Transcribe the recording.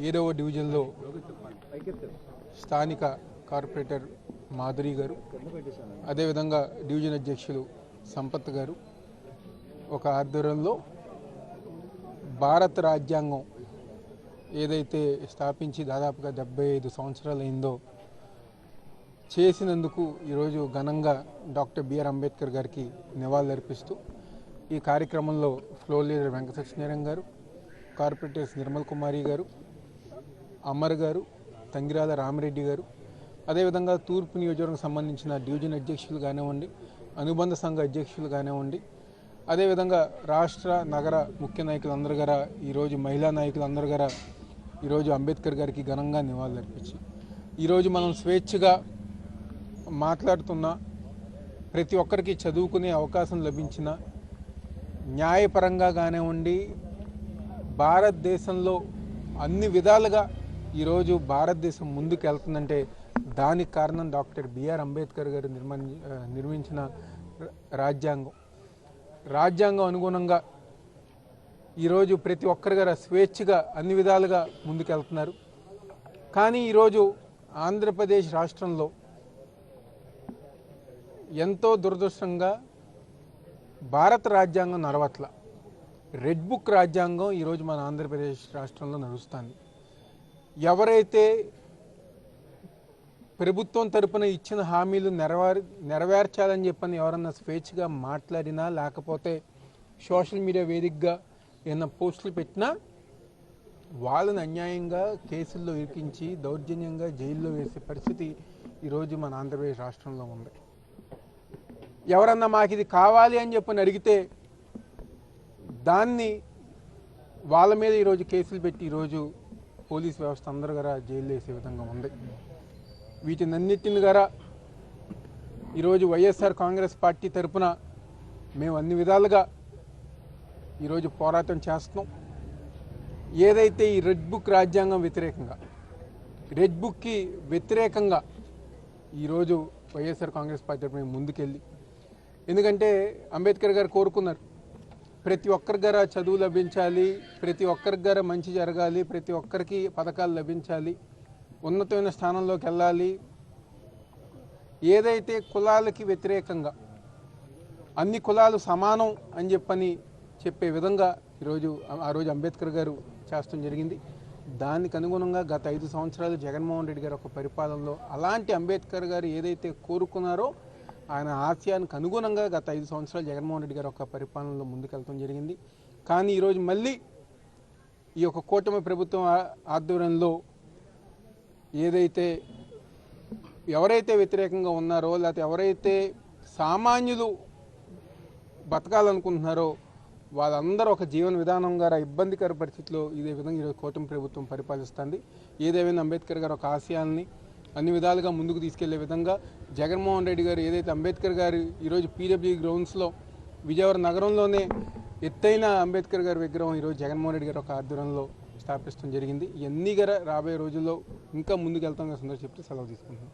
ఏడవ డివిజన్లో స్థానిక కార్పొరేటర్ మాధురి గారు అదేవిధంగా డివిజన్ అధ్యక్షులు సంపత్ గారు. ఒక ఆధ్వర్యంలో భారత రాజ్యాంగం ఏదైతే స్థాపించి దాదాపుగా డెబ్బై ఐదు సంవత్సరాలు అయిందో చేసినందుకు ఈరోజు ఘనంగా డాక్టర్ బిఆర్ అంబేద్కర్ గారికి నివాళులర్పిస్తూ ఈ కార్యక్రమంలో ఫ్లోర్ లీడర్ వెంకట గారు కార్పొరేటర్స్ నిర్మల్ కుమారి గారు అమర్ గారు తంగిరాల రామిరెడ్డి గారు అదేవిధంగా తూర్పు నియోజకవర్గం సంబంధించిన డివిజన్ అధ్యక్షులు కానివ్వండి అనుబంధ సంఘ అధ్యక్షులు కానివ్వండి అదేవిధంగా రాష్ట్ర నగర ముఖ్య నాయకులందరూ గారా ఈరోజు మహిళా నాయకులందరూ గారా ఈరోజు అంబేద్కర్ గారికి ఘనంగా నివాళులర్పించి ఈరోజు మనం స్వేచ్ఛగా మాట్లాడుతున్న ప్రతి ఒక్కరికి చదువుకునే అవకాశం లభించిన న్యాయపరంగా కానివ్వండి భారతదేశంలో అన్ని విధాలుగా ఈరోజు భారతదేశం ముందుకు వెళ్తుందంటే దానికి కారణం డాక్టర్ బిఆర్ అంబేద్కర్ గారు నిర్మని నిర్మించిన రాజ్యాంగం. రాజ్యాంగం అనుగుణంగా ఈరోజు ప్రతి ఒక్కరి గారు స్వేచ్ఛగా అన్ని విధాలుగా ముందుకెళ్తున్నారు. కానీ ఈరోజు ఆంధ్రప్రదేశ్ రాష్ట్రంలో ఎంతో దురదృష్టంగా భారత రాజ్యాంగం నడవట్ల. రెడ్ బుక్ రాజ్యాంగం ఈరోజు మన ఆంధ్రప్రదేశ్ రాష్ట్రంలో నడుస్తుంది. ఎవరైతే ప్రభుత్వం తరపున ఇచ్చిన హామీలు నెరవేర్ నెరవేర్చాలని చెప్పని ఎవరన్నా స్వేచ్ఛగా మాట్లాడినా లేకపోతే సోషల్ మీడియా వేదికగా ఏమైనా పోస్టులు పెట్టినా వాళ్ళని అన్యాయంగా కేసుల్లో ఇరికించి దౌర్జన్యంగా జైల్లో వేసే పరిస్థితి ఈరోజు మన ఆంధ్రప్రదేశ్ రాష్ట్రంలో ఉంది. ఎవరన్నా మాకు ఇది కావాలి అని చెప్పని అడిగితే దాన్ని వాళ్ళ మీద ఈరోజు కేసులు పెట్టి ఈరోజు పోలీస్ వ్యవస్థ అందరు గారా జైలు వేసే విధంగా ఉంది. వీటినన్నిటిని గారా ఈరోజు వైఎస్ఆర్ కాంగ్రెస్ పార్టీ తరపున మేము అన్ని విధాలుగా ఈరోజు పోరాటం చేస్తున్నాం. ఏదైతే ఈ రెడ్ బుక్ రాజ్యాంగం వ్యతిరేకంగా రెడ్ బుక్కి వ్యతిరేకంగా ఈరోజు వైఎస్ఆర్ కాంగ్రెస్ పార్టీ మేము ముందుకెళ్ళి ఎందుకంటే అంబేద్కర్ గారు కోరుకున్నారు ప్రతి ఒక్కరి దగ్గర చదువు లభించాలి ప్రతి ఒక్కరి గార మంచి జరగాలి ప్రతి ఒక్కరికి పథకాలు లభించాలి ఉన్నతమైన స్థానంలోకి వెళ్ళాలి. ఏదైతే కులాలకి వ్యతిరేకంగా అన్ని కులాలు సమానం అని చెప్పని చెప్పే విధంగా ఈరోజు ఆ- ఆ రోజు అంబేద్కర్ గారు చేస్తాం జరిగింది. దానికి అనుగుణంగా గత ఐదు సంవత్సరాలు జగన్మోహన్ రెడ్డి గారు ఒక పరిపాలనలో అలాంటి అంబేద్కర్ గారు ఏదైతే కోరుకున్నారో ఆయన ఆశయానికి అనుగుణంగా గత ఐదు సంవత్సరాలు జగన్మోహన్ రెడ్డి గారు ఒక పరిపాలనలో ముందుకెళ్తాం జరిగింది. కానీ ఈరోజు మళ్ళీ ఈ యొక్క కూటమి ప్రభుత్వం ఆధ్వర్యంలో ఏదైతే ఎవరైతే వ్యతిరేకంగా ఉన్నారో లేకపోతే ఎవరైతే సామాన్యులు బతకాలనుకుంటున్నారో వాళ్ళందరూ ఒక జీవన విధానం గారు ఇబ్బందికర పరిస్థితిలో ఇదే విధంగా ఈరోజు కూటమి ప్రభుత్వం పరిపాలిస్తుంది. ఏదేమైనా అంబేద్కర్ గారు ఒక ఆశయాల్ని అన్ని విధాలుగా ముందుకు తీసుకెళ్ళే విధంగా జగన్మోహన్ రెడ్డి గారు ఏదైతే అంబేద్కర్ గారు ఈరోజు పీడబ్ల్యూ గ్రౌండ్స్లో విజయవాడ నగరంలోనే ఎత్తైన అంబేద్కర్ గారి విగ్రహం ఈరోజు జగన్మోహన్ రెడ్డి గారు ఒక ఆధ్వర్యంలో స్థాపించడం జరిగింది. ఇవన్నీ గారు రాబోయే రోజుల్లో ఇంకా ముందుకు వెళ్తాం సందర్భం చెప్తే సెలవు తీసుకుంటున్నాం.